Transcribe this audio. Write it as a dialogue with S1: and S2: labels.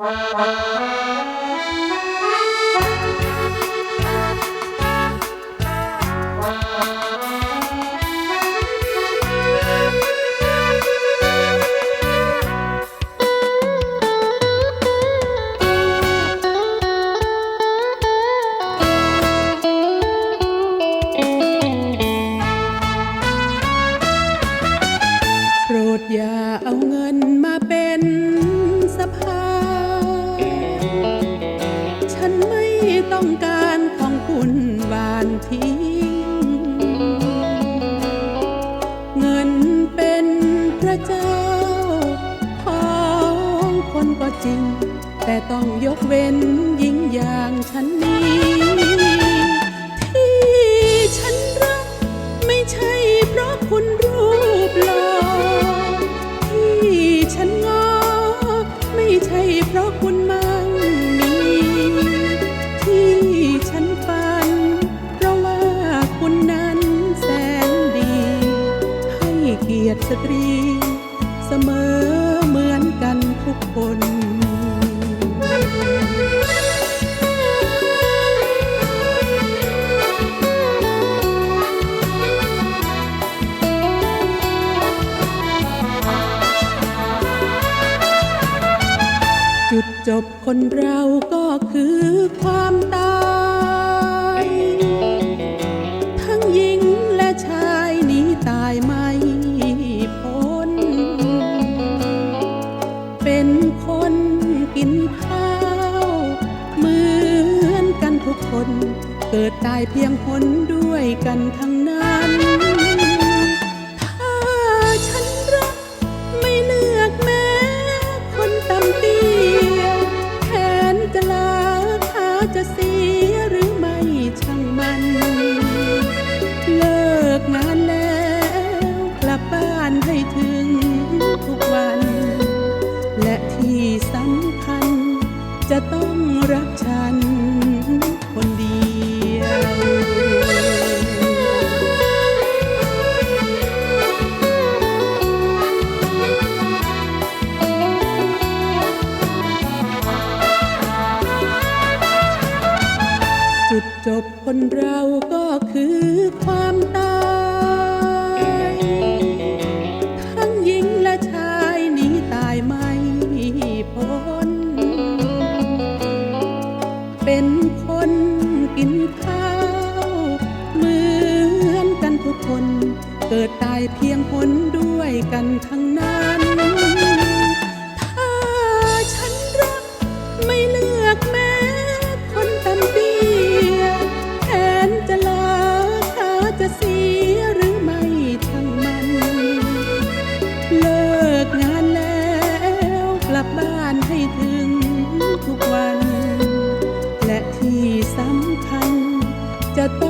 S1: โปรดอย่าเอาเงิน ต้องการของคุณบานทิ้ง เงินเป็นพระเจ้า ของคนก็จริง แต่ต้องยกเว้นหญิงอย่างฉันนี้ ที่ฉันรักไม่ใช่เพราะคุณรูปหล่อที่ฉันงอไม่ใช่เพราะคุณมั่ง สตรี เสมอเหมือนกันทุกคนจุดจบคนเราก็คือความตาย เกิดตายเพียงคนด้วยกันทั้งนั้น ถ้าฉันรักไม่เลือกแม้คนต่ำเตี้ยแขนจะลาขาจะเสียหรือไม่ช่างมัน เลิกงานแล้วกลับบ้านให้ถึงทุกวัน และที่สำคัญจะต้องรักฉันคน คนเราก็คือความตาย ทั้งหญิงและชายหนีตายไม่พ้น เป็นคนกินข้าว เหมือนกันทุกคน เกิดตายเพียงคนด้วยกันทั้งนั้น จะเสียหรือไม่ช่างมัน เลิกงานแล้วกลับบ้านให้ถึงทุกวัน และที่สำคัญจะต้อง